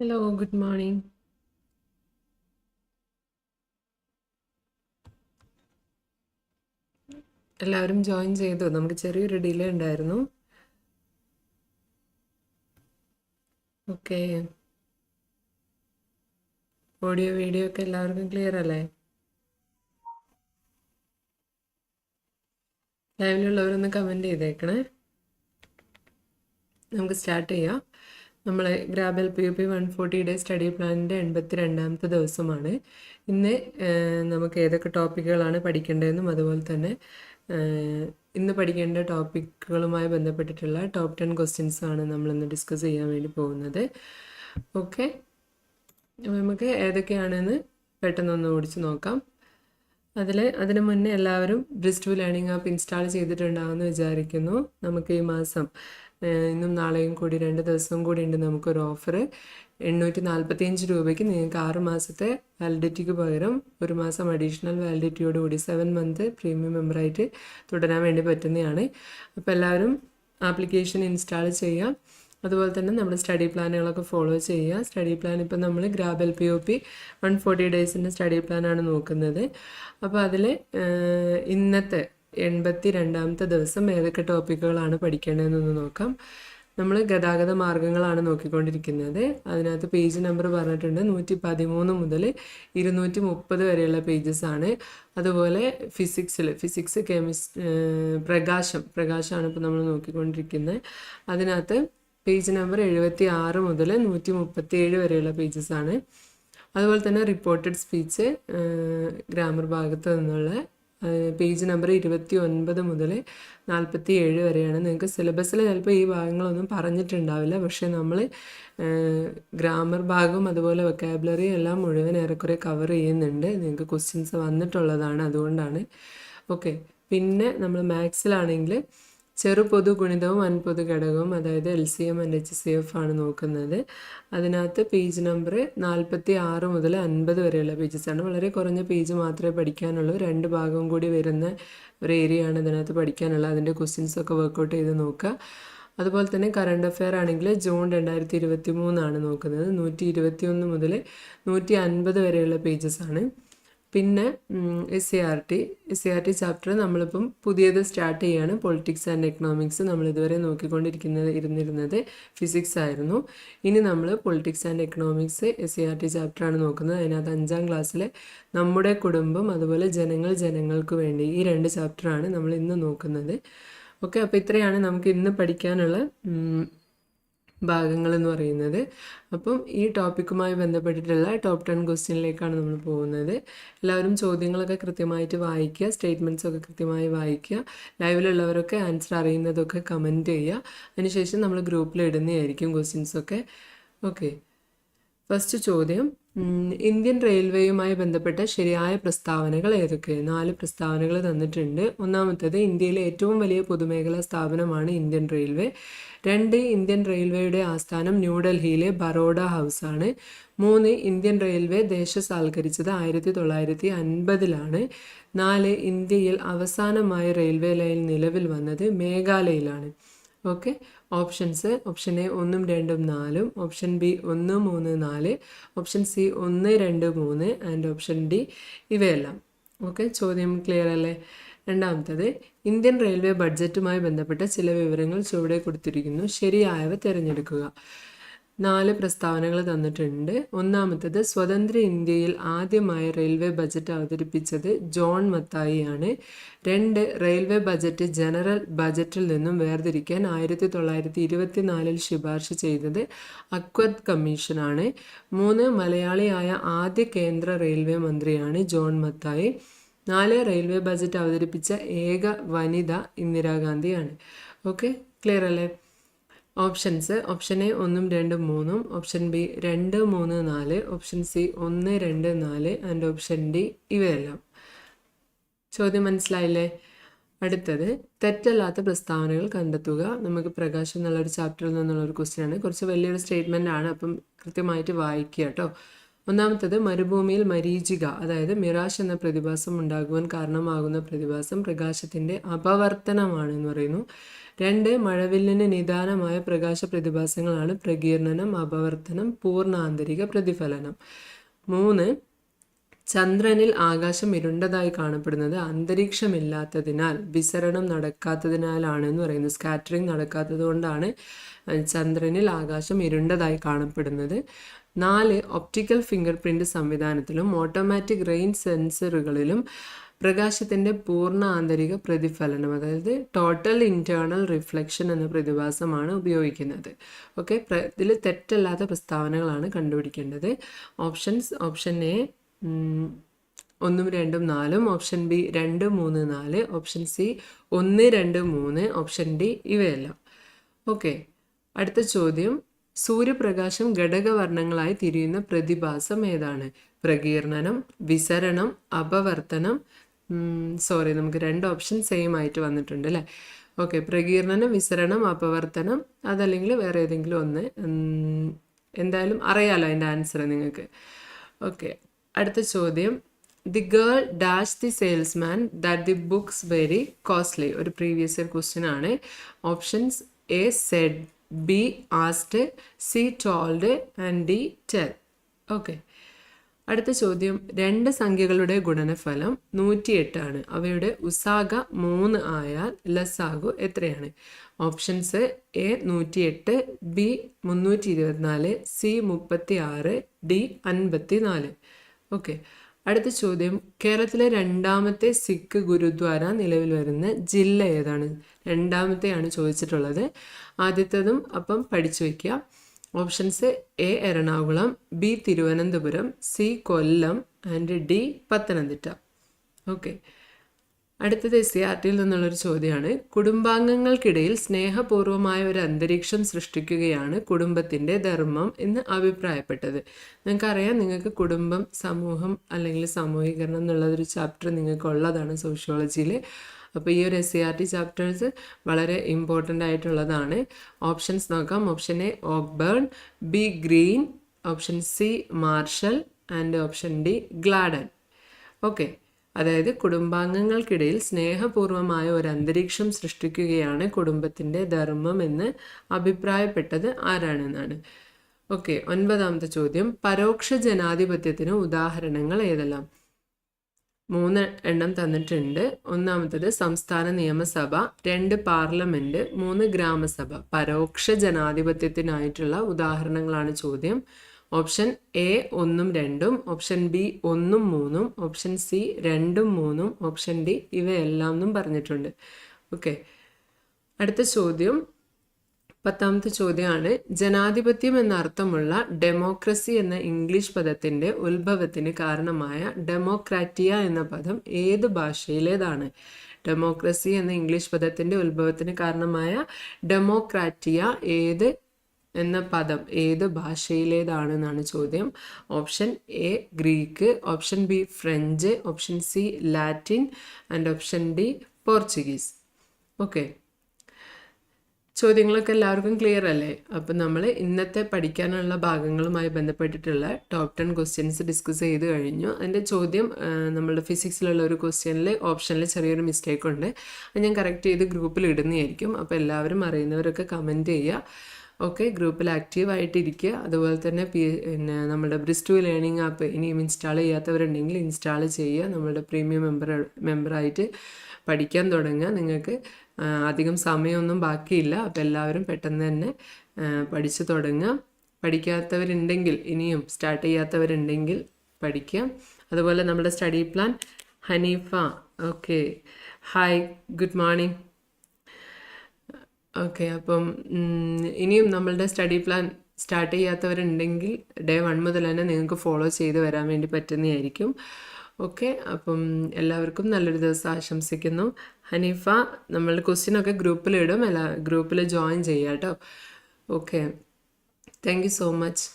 Hello good morning. എല്ലാവരും join ചെയ്തു. നമുക്ക് ചെറിയൊരു ഡിലേ ഉണ്ടായിരുന്നു. ഓക്കെ ഓഡിയോ വീഡിയോ ഒക്കെ എല്ലാവർക്കും ക്ലിയർ അല്ലേ? ലൈവിലുള്ളവരൊന്ന് കമന്റ് ചെയ്തേക്കണേ. നമുക്ക് സ്റ്റാർട്ട് ചെയ്യാം. നമ്മൾ grab L P U P one forty day study പ്ലാനിന്റെ എൺപത്തി രണ്ടാമത്തെ ദിവസമാണ്. ഇന്ന് നമുക്ക് ഏതൊക്കെ ടോപ്പിക്കുകളാണ് പഠിക്കേണ്ടതെന്നും അതുപോലെ തന്നെ ഇന്ന് പഠിക്കേണ്ട ടോപ്പിക്കുകളുമായി ബന്ധപ്പെട്ടിട്ടുള്ള ടോപ്പ് ടെൻ ക്വസ്റ്റ്യൻസ് ആണ് നമ്മളിന്ന് ഡിസ്കസ് ചെയ്യാൻ വേണ്ടി പോകുന്നത്. ഓക്കെ നമുക്ക് ഏതൊക്കെയാണെന്ന് പെട്ടെന്നൊന്ന് ഓടിച്ച് നോക്കാം. അതിൽ അതിന് മുന്നേ എല്ലാവരും ബ്രിസ്റ്റു ലേണിംഗ് ആപ്പ് ഇൻസ്റ്റാൾ ചെയ്തിട്ടുണ്ടാവുമെന്ന് വിചാരിക്കുന്നു. നമുക്ക് ഈ മാസം ഇന്നും നാളെയും കൂടി രണ്ട് ദിവസവും കൂടി ഉണ്ട് നമുക്കൊരു ഓഫർ എണ്ണൂറ്റി നാൽപ്പത്തിയഞ്ച് രൂപയ്ക്ക് നിങ്ങൾക്ക് ആറ് മാസത്തെ വാലിഡിറ്റിക്ക് പകരം ഒരു മാസം അഡീഷണൽ വാലിഡിറ്റിയോടുകൂടി സെവൻ മന്ത് പ്രീമിയം മെമ്പറായിട്ട് തുടരാൻ വേണ്ടി പറ്റുന്നതാണ്. അപ്പോൾ എല്ലാവരും ആപ്ലിക്കേഷൻ ഇൻസ്റ്റാൾ ചെയ്യാം അതുപോലെ തന്നെ നമ്മുടെ സ്റ്റഡി പ്ലാനുകളൊക്കെ ഫോളോ ചെയ്യുക. സ്റ്റഡി പ്ലാൻ ഇപ്പം നമ്മൾ grab L P O P one forty ഡേയ്സിന്റെ study പ്ലാനാണ് നോക്കുന്നത്. അപ്പോൾ അതിൽ ഇന്നത്തെ എൺപത്തി രണ്ടാമത്തെ ദിവസം ഏതൊക്കെ ടോപ്പിക്കുകളാണ് പഠിക്കേണ്ടതെന്നൊന്ന് നോക്കാം. നമ്മൾ ഗതാഗത മാർഗങ്ങളാണ് നോക്കിക്കൊണ്ടിരിക്കുന്നത്. അതിനകത്ത് പേജ് നമ്പർ പറഞ്ഞിട്ടുണ്ട്. നൂറ്റി പതിമൂന്ന് മുതൽ ഇരുന്നൂറ്റി മുപ്പത് വരെയുള്ള പേജസ് ആണ്. അതുപോലെ ഫിസിക്സിൽ ഫിസിക്സ് കെമിസ്ട്രി പ്രകാശം പ്രകാശമാണ് ഇപ്പോൾ നമ്മൾ നോക്കിക്കൊണ്ടിരിക്കുന്നത് അതിനകത്ത് പേജ് നമ്പർ എഴുപത്തി ആറ് മുതൽ നൂറ്റി മുപ്പത്തി ഏഴ് വരെയുള്ള പേജസ് ആണ്. അതുപോലെ തന്നെ റിപ്പോർട്ടഡ് സ്പീച്ച് ഗ്രാമർ ഭാഗത്ത് നിന്നുള്ള പേജ് നമ്പർ ഇരുപത്തി ഒൻപത് മുതൽ നാൽപ്പത്തി ഏഴ് വരെയാണ്. നിങ്ങൾക്ക് സിലബസിൽ ചിലപ്പോൾ ഈ ഭാഗങ്ങളൊന്നും പറഞ്ഞിട്ടുണ്ടാവില്ല. പക്ഷേ നമ്മൾ ഗ്രാമർ ഭാഗം അതുപോലെ വൊക്കാബുലറി എല്ലാം മുഴുവൻ ഏറെക്കുറെ കവർ ചെയ്യുന്നുണ്ട്. നിങ്ങൾക്ക് ക്വസ്റ്റ്യൻസ് വന്നിട്ടുള്ളതാണ് അതുകൊണ്ടാണ്. ഓക്കെ പിന്നെ നമ്മൾ മാത്സിലാണെങ്കിൽ ചെറു പൊതു ഗുണിതവും അൻപൊതു ഘടകവും അതായത് L C M and H C F ആണ് നോക്കുന്നത്. അതിനകത്ത് പേജ് നമ്പർ നാൽപ്പത്തി ആറ് മുതൽ അൻപത് വരെയുള്ള പേജസ് ആണ്. വളരെ കുറഞ്ഞ പേജ് മാത്രമേ പഠിക്കാനുള്ളൂ. രണ്ട് ഭാഗവും കൂടി വരുന്ന ഒരു ഏരിയ ആണ് ഇതിനകത്ത് പഠിക്കാനുള്ളത്. അതിന്റെ ക്വസ്റ്റ്യൻസ് ഒക്കെ വർക്കൗട്ട് ചെയ്ത് നോക്കുക. അതുപോലെ തന്നെ കറണ്ട് അഫെയർ ആണെങ്കിൽ ജൂൺ രണ്ടായിരത്തി ഇരുപത്തി മൂന്നാണ് നോക്കുന്നത്. നൂറ്റി ഇരുപത്തി ഒന്ന് മുതൽ നൂറ്റി അൻപത് വരെയുള്ള പേജസ് ആണ്. പിന്നെ S C R T S C R T chapter നമ്മളിപ്പം പുതിയത് സ്റ്റാർട്ട് ചെയ്യാണ്. പൊളിറ്റിക്സ് ആൻഡ് എക്കണോമിക്സ് നമ്മൾ ഇതുവരെ നോക്കിക്കൊണ്ടിരിക്കുന്നത് ഇരുന്നിരുന്നത് ഫിസിക്സ് ആയിരുന്നു. ഇനി നമ്മൾ politics and economics S C R T ചാപ്റ്ററാണ് നോക്കുന്നത്. അതിനകത്ത് അഞ്ചാം ക്ലാസ്സിലെ നമ്മുടെ കുടുംബം അതുപോലെ ജനങ്ങൾ ജനങ്ങൾക്ക് വേണ്ടി ഈ രണ്ട് ചാപ്റ്ററാണ് നമ്മൾ ഇന്ന് നോക്കുന്നത്. ഓക്കെ അപ്പോൾ ഇത്രയാണ് നമുക്ക് ഇന്ന് പഠിക്കാനുള്ള ഭാഗങ്ങൾ എന്ന് പറയുന്നത്. അപ്പം ഈ ടോപ്പിക്കുമായി ബന്ധപ്പെട്ടിട്ടുള്ള ടോപ്പ് ടെൻ ക്വസ്റ്റ്യനിലേക്കാണ് നമ്മൾ പോകുന്നത്. എല്ലാവരും ചോദ്യങ്ങളൊക്കെ കൃത്യമായിട്ട് വായിക്കുക സ്റ്റേറ്റ്മെന്റ്സ് ഒക്കെ കൃത്യമായി വായിക്കുക ലൈവിലുള്ളവരൊക്കെ ആൻസർ അറിയുന്നതൊക്കെ കമന്റ് ചെയ്യുക. അതിനുശേഷം നമ്മൾ ഗ്രൂപ്പിൽ ഇടുന്നതായിരിക്കും ക്വസ്റ്റ്യൻസൊക്കെ. ഓക്കെ. ഫസ്റ്റ് ചോദ്യം ഇന്ത്യൻ റെയിൽവേയുമായി ബന്ധപ്പെട്ട ശരിയായ പ്രസ്താവനകൾ ഏതൊക്കെ? നാല് പ്രസ്താവനകൾ തന്നിട്ടുണ്ട്. ഒന്നാമത്തേത് ഇന്ത്യയിലെ ഏറ്റവും വലിയ പൊതുമേഖലാ സ്ഥാപനമാണ് ഇന്ത്യൻ റെയിൽവേ. രണ്ട് ഇന്ത്യൻ റെയിൽവേയുടെ ആസ്ഥാനം ന്യൂഡൽഹിയിലെ ബറോഡ ഹൗസ് ആണ് മൂന്ന് ഇന്ത്യൻ റെയിൽവേ ദേശസാൽക്കരിച്ചത് ആയിരത്തി തൊള്ളായിരത്തി അൻപതിലാണ് നാല് ഇന്ത്യയിൽ അവസാനമായി റെയിൽവേ ലൈൻ നിലവിൽ വന്നത് മേഘാലയയിലാണ്. ഓക്കെ ഓപ്ഷൻസ് ഓപ്ഷൻ എ ഒന്നും രണ്ടും നാലും ഓപ്ഷൻ ബി ഒന്ന് മൂന്ന് നാല് ഓപ്ഷൻ സി ഒന്ന് രണ്ട് മൂന്ന് ആൻഡ് ഓപ്ഷൻ ഡി ഇവയെല്ലാം. ഓക്കെ ചോദ്യം ക്ലിയർ അല്ലേ? രണ്ടാമത്തത് ഇന്ത്യൻ റെയിൽവേ ബഡ്ജറ്റുമായി ബന്ധപ്പെട്ട ചില വിവരങ്ങൾ ചുവടെ കൊടുത്തിരിക്കുന്നു. ശരിയായവ തിരഞ്ഞെടുക്കുക. നാല് പ്രസ്താവനകൾ തന്നിട്ടുണ്ട്. ഒന്നാമത്തത് സ്വതന്ത്ര ഇന്ത്യയിൽ ആദ്യമായി റെയിൽവേ ബജറ്റ് അവതരിപ്പിച്ചത് ജോൺ മത്തായി ആണ് രണ്ട് റെയിൽവേ ബജറ്റ് ജനറൽ ബജറ്റിൽ നിന്നും വേർതിരിക്കാൻ ആയിരത്തി തൊള്ളായിരത്തി ഇരുപത്തിനാലിൽ ശുപാർശ ചെയ്തത് അക്വത് കമ്മീഷനാണ്. മൂന്ന് മലയാളിയായ ആദ്യ കേന്ദ്ര റെയിൽവേ മന്ത്രിയാണ് ജോൺ മത്തായി. നാല് റെയിൽവേ ബജറ്റ് അവതരിപ്പിച്ച ഏക വനിത ഇന്ദിരാഗാന്ധിയാണ്. ഓക്കെ ക്ലിയർ അല്ലേ ഓപ്ഷൻസ് ഓപ്ഷൻ എ ഒന്നും രണ്ടും മൂന്നും ഓപ്ഷൻ ബി രണ്ട് മൂന്ന് നാല് ഓപ്ഷൻ സി ഒന്ന് രണ്ട് നാല് ആൻഡ് ഓപ്ഷൻ ഡി ഇവയെല്ലാം. ചോദ്യം മനസ്സിലായില്ലേ? അടുത്തത് തെറ്റല്ലാത്ത പ്രസ്താവനകൾ കണ്ടെത്തുക. നമുക്ക് പ്രകാശം എന്നുള്ളൊരു ചാപ്റ്ററിൽ നിന്നുള്ള ഒരു ക്വസ്റ്റ്യൻ ആണ്. കുറച്ച് വലിയൊരു സ്റ്റേറ്റ്മെന്റ് ആണ്. അപ്പം കൃത്യമായിട്ട് വായിക്കുക കേട്ടോ. ഒന്നാമത്തത് മരുഭൂമിയിൽ മരീചിക അതായത് മിറാഷ് എന്ന പ്രതിഭാസം ഉണ്ടാകുവാൻ കാരണമാകുന്ന പ്രതിഭാസം പ്രകാശത്തിന്റെ അപവർത്തനമാണ് എന്ന് പറയുന്നു. രണ്ട് മഴവില്ലിന് നിദാനമായ പ്രകാശ പ്രതിഭാസങ്ങളാണ് പ്രകീർണനം അപവർത്തനം പൂർണാന്തരിക പ്രതിഫലനം. മൂന്ന് ചന്ദ്രനിൽ ആകാശം ഇരുണ്ടതായി കാണപ്പെടുന്നത് അന്തരീക്ഷമില്ലാത്തതിനാൽ വിസരണം നടക്കാത്തതിനാലാണ് എന്ന് പറയുന്നത് സ്കാറ്ററിങ് നടക്കാത്തത് കൊണ്ടാണ് ചന്ദ്രനിൽ ആകാശം ഇരുണ്ടതായി കാണപ്പെടുന്നത്. നാല് ഒപ്റ്റിക്കൽ ഫിംഗർ പ്രിന്റ് സംവിധാനത്തിലും ഓട്ടോമാറ്റിക് റെയിൻ സെൻസറുകളിലും പ്രകാശത്തിന്റെ പൂർണ ആന്തരിക പ്രതിഫലനം അതായത് ടോട്ടൽ ഇന്റേർണൽ റിഫ്ലക്ഷൻ എന്ന പ്രതിഭാസമാണ് ഉപയോഗിക്കുന്നത്. ഓക്കെ ഇതിൽ തെറ്റല്ലാത്ത പ്രസ്താവനകളാണ് കണ്ടുപിടിക്കേണ്ടത്. ഓപ്ഷൻസ് ഓപ്ഷൻ എ ഒന്നും രണ്ടും നാലും ഓപ്ഷൻ ബി രണ്ട് മൂന്ന് നാല് ഓപ്ഷൻ സി ഒന്ന് രണ്ട് മൂന്ന് ഓപ്ഷൻ ഡി ഇവയെല്ലാം. ഓക്കെ അടുത്ത ചോദ്യം. സൂര്യപ്രകാശം ഘടകവർണങ്ങളായി തിരിയുന്ന പ്രതിഭാസം ഏതാണ്? പ്രകീർണനം വിസരണം അപവർത്തനം. സോറി നമുക്ക് രണ്ട് ഓപ്ഷൻ സെയിം ആയിട്ട് വന്നിട്ടുണ്ട് അല്ലേ? ഓക്കെ പ്രകീർണനം വിസരണം അപവർത്തനം. അതല്ലെങ്കിൽ വേറെ ഏതെങ്കിലും ഒന്ന്. എന്തായാലും അറിയാലോ അതിന്റെ ആൻസർ നിങ്ങൾക്ക്. ഓക്കെ അടുത്ത ചോദ്യം. The girl dash the salesman that the books very costly ഒരു പ്രീവിയസ് ഇയർ ക്വസ്റ്റ്യൻ ആണ്. Options A said B asked C told and D tell okay അടുത്ത ചോദ്യം രണ്ട് സംഖ്യകളുടെ ഗുണനഫലം നൂറ്റിയെട്ടാണ്. അവയുടെ ഉസാഗ മൂന്ന് ആയാൽ ലസാഗു എത്രയാണ്? ഓപ്ഷൻസ് എ നൂറ്റിയെട്ട് ബി മുന്നൂറ്റി ഇരുപത്തിനാല് സി മുപ്പത്തി ആറ് ഡി അൻപത്തി നാല് ഓക്കെ അടുത്ത ചോദ്യം. കേരളത്തിലെ രണ്ടാമത്തെ സിഖ് ഗുരുദ്വാര നിലവിൽ വരുന്ന ജില്ല ഏതാണ്? രണ്ടാമത്തെയാണ് ചോദിച്ചിട്ടുള്ളത്. ആദ്യത്തതും അപ്പം പഠിച്ചു വയ്ക്കുക options A Ernakulam B Thiruvananthapuram C Kollam and D Pathanamthitta. Okay അടുത്തത് എസ് സി ആർ ടിയിൽ നിന്നുള്ളൊരു ചോദ്യമാണ്. കുടുംബാംഗങ്ങൾക്കിടയിൽ സ്നേഹപൂർവമായ ഒരു അന്തരീക്ഷം സൃഷ്ടിക്കുകയാണ് കുടുംബത്തിന്റെ ധർമ്മം എന്ന് അഭിപ്രായപ്പെട്ടത്. നിങ്ങൾക്കറിയാം നിങ്ങൾക്ക് കുടുംബം സമൂഹം അല്ലെങ്കിൽ സമൂഹീകരണം എന്നുള്ളതൊരു ചാപ്റ്റർ നിങ്ങൾക്ക് ഉള്ളതാണ് സോഷ്യോളജിയിൽ അപ്പോൾ ഈ ഒരു S C R T chapters വളരെ ഇമ്പോർട്ടന്റ് ആയിട്ടുള്ളതാണ്. ഓപ്ഷൻസ് നോക്കാം. Option A Ogburn B Green option C Marshall and option D Gladden. Okay. അതായത് കുടുംബാംഗങ്ങൾക്കിടയിൽ സ്നേഹപൂർവമായ ഒരു അന്തരീക്ഷം സൃഷ്ടിക്കുകയാണ് കുടുംബത്തിന്റെ ധർമ്മം എന്ന് അഭിപ്രായപ്പെട്ടത് ആരാണെന്നാണ്. ഓക്കെ ഒൻപതാമത്തെ ചോദ്യം. പരോക്ഷ ജനാധിപത്യത്തിന് ഉദാഹരണങ്ങൾ ഏതെല്ലാം? മൂന്ന് എണ്ണം തന്നിട്ടുണ്ട്. ഒന്നാമത്തത് സംസ്ഥാന നിയമസഭ രണ്ട് പാർലമെന്റ് മൂന്ന് ഗ്രാമസഭ. പരോക്ഷ ജനാധിപത്യത്തിനായിട്ടുള്ള ഉദാഹരണങ്ങളാണ് ചോദ്യം. ഓപ്ഷൻ എ ഒന്നും രണ്ടും ഓപ്ഷൻ ബി ഒന്നും മൂന്നും ഓപ്ഷൻ സി രണ്ടും മൂന്നും ഓപ്ഷൻ ഡി ഇവയെല്ലാം എന്നും പറഞ്ഞിട്ടുണ്ട്. ഓക്കെ അടുത്ത ചോദ്യം. പത്താമത്തെ ചോദ്യമാണ്. ജനാധിപത്യം എന്ന അർത്ഥമുള്ള ഡെമോക്രസി എന്ന ഇംഗ്ലീഷ് പദത്തിന്റെ ഉത്ഭവത്തിന് കാരണമായ ഡെമോക്രാറ്റിയ എന്ന പദം ഏത് ഭാഷയിലേതാണ്? ഡെമോക്രസി എന്ന ഇംഗ്ലീഷ് പദത്തിന്റെ ഉത്ഭവത്തിന് കാരണമായ ഡെമോക്രാറ്റിയ ഏത് എന്ന പദം ഏത് ഭാഷയിലേതാണെന്നാണ് ചോദ്യം. Option A Greek. Option B French. Option C Latin. And option D Portuguese. Okay. ചോദ്യങ്ങളൊക്കെ എല്ലാവർക്കും ക്ലിയർ അല്ലേ? അപ്പം നമ്മൾ ഇന്നത്തെ പഠിക്കാനുള്ള ഭാഗങ്ങളുമായി ബന്ധപ്പെട്ടിട്ടുള്ള ടോപ്പ് ടെൻ ക്വസ്റ്റ്യൻസ് ഡിസ്കസ് ചെയ്ത് കഴിഞ്ഞു. അതിന്റെ ചോദ്യം നമ്മളുടെ ഫിസിക്സിലുള്ള ഒരു ക്വസ്റ്റ്യനിൽ ഓപ്ഷനിൽ ചെറിയൊരു മിസ്റ്റേക്ക് ഉണ്ട്. അത് ഞാൻ കറക്റ്റ് ചെയ്ത് ഗ്രൂപ്പിൽ ഇടുന്നതായിരിക്കും. അപ്പോൾ എല്ലാവരും അറിയുന്നവരൊക്കെ കമന്റ് ചെയ്യുക. ഓക്കെ ഗ്രൂപ്പിൽ ആക്റ്റീവ് ആയിട്ടിരിക്കുക അതുപോലെ തന്നെ പി പിന്നെ നമ്മുടെ ബ്രിസ്റ്റു ലേണിംഗ് ആപ്പ് ഇനിയും ഇൻസ്റ്റാൾ ചെയ്യാത്തവരുണ്ടെങ്കിൽ ഇൻസ്റ്റാൾ ചെയ്യുക. നമ്മളുടെ പ്രീമിയം മെമ്പർ മെമ്പറായിട്ട് പഠിക്കാൻ തുടങ്ങുക. നിങ്ങൾക്ക് അധികം സമയമൊന്നും ബാക്കിയില്ല. അപ്പോൾ എല്ലാവരും പെട്ടെന്ന് തന്നെ പഠിച്ചു തുടങ്ങുക. പഠിക്കാത്തവരുണ്ടെങ്കിൽ ഇനിയും സ്റ്റാർട്ട് ചെയ്യാത്തവരുണ്ടെങ്കിൽ പഠിക്കുക. അതുപോലെ നമ്മുടെ study plan Haneefa. Okay. Hi. Good morning. Okay അപ്പം ഇനിയും നമ്മളുടെ സ്റ്റഡി പ്ലാൻ സ്റ്റാർട്ട് ചെയ്യാത്തവരുണ്ടെങ്കിൽ ഡേ വൺ മുതൽ തന്നെ നിങ്ങൾക്ക് ഫോളോ ചെയ്ത് വരാൻ വേണ്ടി പറ്റുന്നതായിരിക്കും. ഓക്കെ അപ്പം എല്ലാവർക്കും നല്ലൊരു ദിവസം ആശംസിക്കുന്നു. ഹനീഫ നമ്മൾ ക്വസ്റ്റ്യനൊക്കെ ഗ്രൂപ്പിലിടും. എല്ലാ ഗ്രൂപ്പിൽ ജോയിൻ ചെയ്യാം കേട്ടോ. Okay thank you so much.